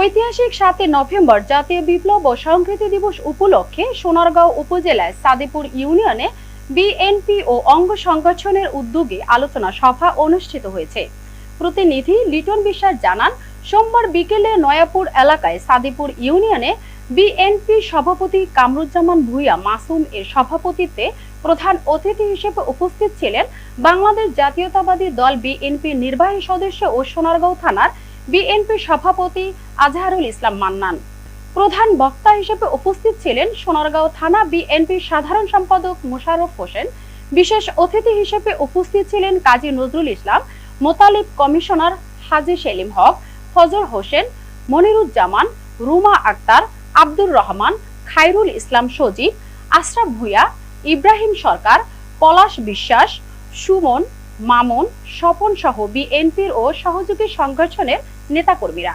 ঐতিহাসিক সাতই নভেম্বর জাতীয় বিপ্লব ও সংস্কৃতি দিবস উপলক্ষে সোনারগাঁও উপজেলায় সাদেপুর ইউনিয়নে বিএনপি ও অঙ্গ সংগঠনের উদ্যোগে আলোচনা সভা অনুষ্ঠিত হয়েছে। প্রতিনিধি লিটন বিশ্বাস জানান, সোমবার বিকেলে নয়াপুর এলাকায় সাদেপুর ইউনিয়নে বিএনপি সভাপতি কামরুজ্জামান ভুইয়া মাসুম এর সভাপতিত্বে প্রধান অতিথি হিসেবে উপস্থিত ছিলেন বাংলাদেশ জাতীয়তাবাদী দল বিএনপি নির্বাহী সদস্য ও সোনারগাঁও থানার বিএনপি সভাপতি আজহারুল ইসলাম মান্নান। প্রধান বক্তা হিসেবে উপস্থিত ছিলেন সোনারগাঁও থানা বিএনপি সাধারণ সম্পাদক মোশাররফ হোসেন। বিশেষ অতিথি হিসেবে উপস্থিত ছিলেন কাজী নজরুল ইসলাম, মোতালিব কমিশনার হাজি সেলিম হক, ফজল হোসেন, মনিরুজ্জামান, রুমা আক্তার, আব্দুর রহমান খাইরুল ইসলাম সজীব, আশরাফ ভুইয়া, ইব্রাহিম সরকার, পলাশ বিশ্বাস, সুমন মামুন স্বপন সহ বিএনপির ও সহযোগী সংগঠনের নেতাকর্মীরা।